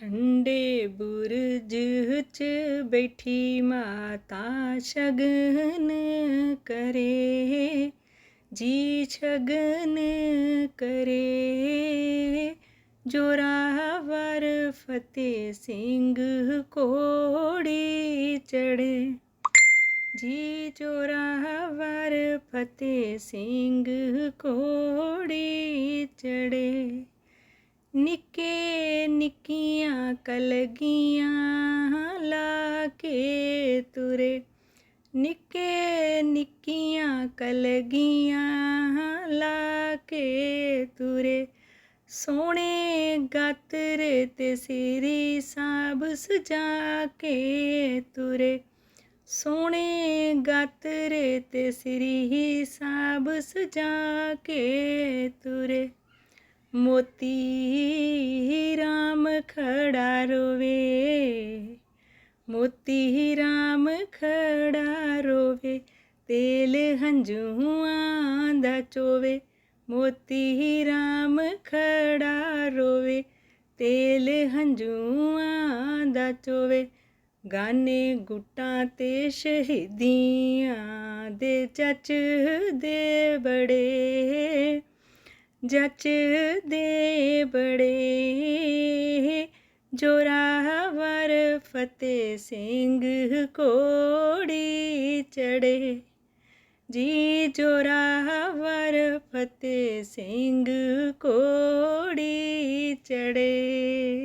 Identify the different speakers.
Speaker 1: ਠੰਡੇ ਬੁਰਜ 'ਚ ਬੈਠੀ ਮਾਤਾ ਸ਼ਗਨ ਕਰੇ, ਜੀ ਸ਼ਗਨ ਕਰੇ। ਜੋਰਾਵਰ ਫਤਿਹ ਸਿੰਘ ਕੋੜੀ ਚੜੇ ਜੀ ਜੋਰਾਵਰ ਫਤਿਹ ਸਿੰਘ ਕੋੜੀ ਚੜੇ ਨਿੱਕੇ निकियाँ, कलगियाँ ला के तुरे। निके निकियाँ, कलगियाँ ला के तुरे। सोने गातरे ते सिरी साब सजा के तुरे। सोने गातरे ते सिरी साब सजा के तुरे। मोती ਮੋਤੀ ਰਾਮ ਖੜਾ ਰੋਵੇ, ਤੇਲ ਹੰਝੂਆਂ ਦਾ ਚੋਵੇ। ਮੋਤੀ ਰਾਮ ਖੜਾ ਰੋਵੇ, ਤੇਲ ਹੰਝੂਆਂ ਦਾ ਚੋਵੇ। ਗਾਨੇ ਗੁੱਟਾਂ ਤੇ ਸ਼ਹੀਦੀਆਂ ਦੇ ਜੱਚ ਦੇ ਬੜੇ ਜੱਚ ਦੇ ਬੜੇ। ਜੋਰਾਵਰ ਫਤਿਹ ਸਿੰਘ ਕੋੜੀ ਚੜੇ ਜੀ ਜੋਰਾਵਰ ਫਤਿਹ ਸਿੰਘ ਕੋੜੀ ਚੜੇ